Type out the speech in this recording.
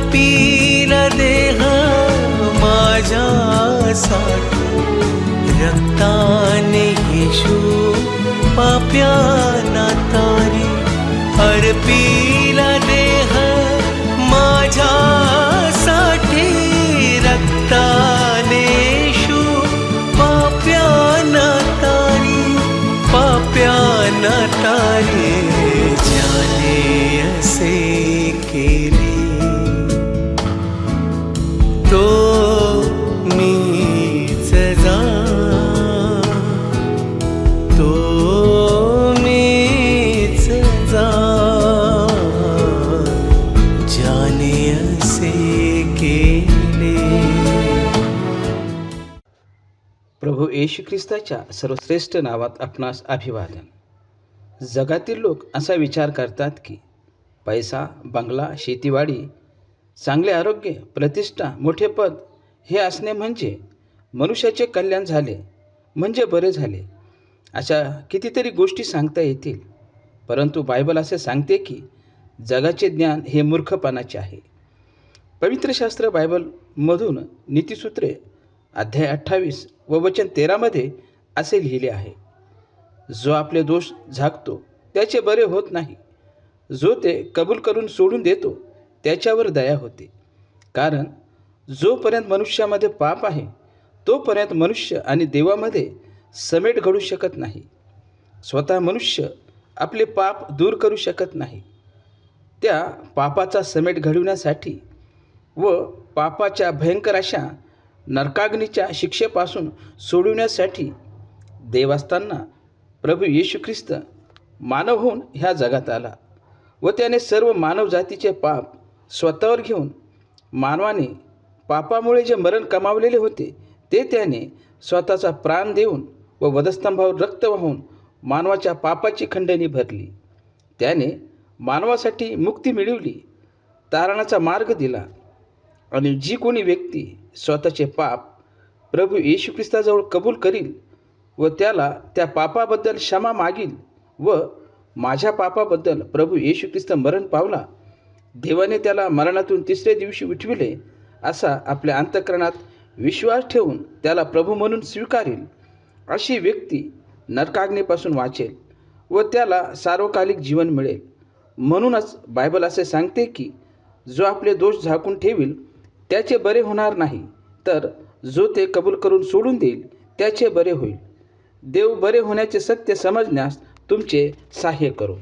अर्पील देह माझ्यासाठी. रक्ताने येशू पाप्याना तारी. अर्पील देह माझ्यासाठी. रक्ताने येशू पाप्याना तारी. पाप्याना तारी. प्रभू येशू ख्रिस्ताच्या सर्वश्रेष्ठ नावात आपणास अभिवादन. जगातील लोक असा विचार करतात की पैसा बंगला शेतीवाडी चांगले आरोग्य प्रतिष्ठा मोठे पद हे असणे म्हणजे मनुष्याचे कल्याण झाले म्हणजे बरे झाले अशा कितीतरी गोष्टी सांगता येतील. परंतु बायबल असे सांगते की जगाचे ज्ञान हे मूर्खपणाचे आहे. पवित्र शास्त्र बायबलमधून नीतिसूत्रे अध्याय अठ्ठावीस व वचन तेरामध्ये असे लिहिले आहे जो आपले दोष झाकतो त्याचे बरे होत नाही. जो ते कबूल करून सोडून देतो त्याच्यावर दया होते. कारण जोपर्यंत मनुष्यामध्ये पाप आहे तोपर्यंत मनुष्य आणि देवामध्ये समेट घडू शकत नाही. स्वतः मनुष्य आपले पाप दूर करू शकत नाही. त्या पापाचा समेट घडविण्यासाठी व पापाच्या भयंकर अशा नरकाग्नीच्या शिक्षेपासून सोडविण्यासाठी देव असताना प्रभू येशू ख्रिस्त मानव होऊन ह्या जगात आला व त्याने सर्व मानव जातीचे पाप स्वतःवर घेऊन मानवाने पापामुळे जे मरण कमावलेले होते ते त्याने स्वतःचा प्राण देऊन व वधस्तंभावर रक्त वाहून मानवाच्या पापाची खंडणी भरली. त्याने मानवासाठी मुक्ती मिळवली तारणाचा मार्ग दिला. आणि जी कोणी व्यक्ती स्वतःचे पाप प्रभू येशू ख्रिस्ताजवळ कबूल करील व त्याला त्या पापाबद्दल क्षमा मागील व माझ्या पापाबद्दल प्रभू येशू ख्रिस्त मरण पावला देवाने त्याला मरणातून तिसऱ्या दिवशी उठविले असा आपल्या अंतकरणात विश्वास ठेवून त्याला प्रभू म्हणून स्वीकारेल अशी व्यक्ती नरकाग्नीपासून वाचेल व त्याला सार्वकालिक जीवन मिळेल. म्हणूनच बायबल असे सांगते की जो आपले दोष झाकून ठेवील त्याचे बरे होणार नाही. तर जो ते कबूल करून सोडून देईल त्याचे बरे होईल. देव बरे होण्याचे सत्य समजण्यास तुमचे सहाय्य करो.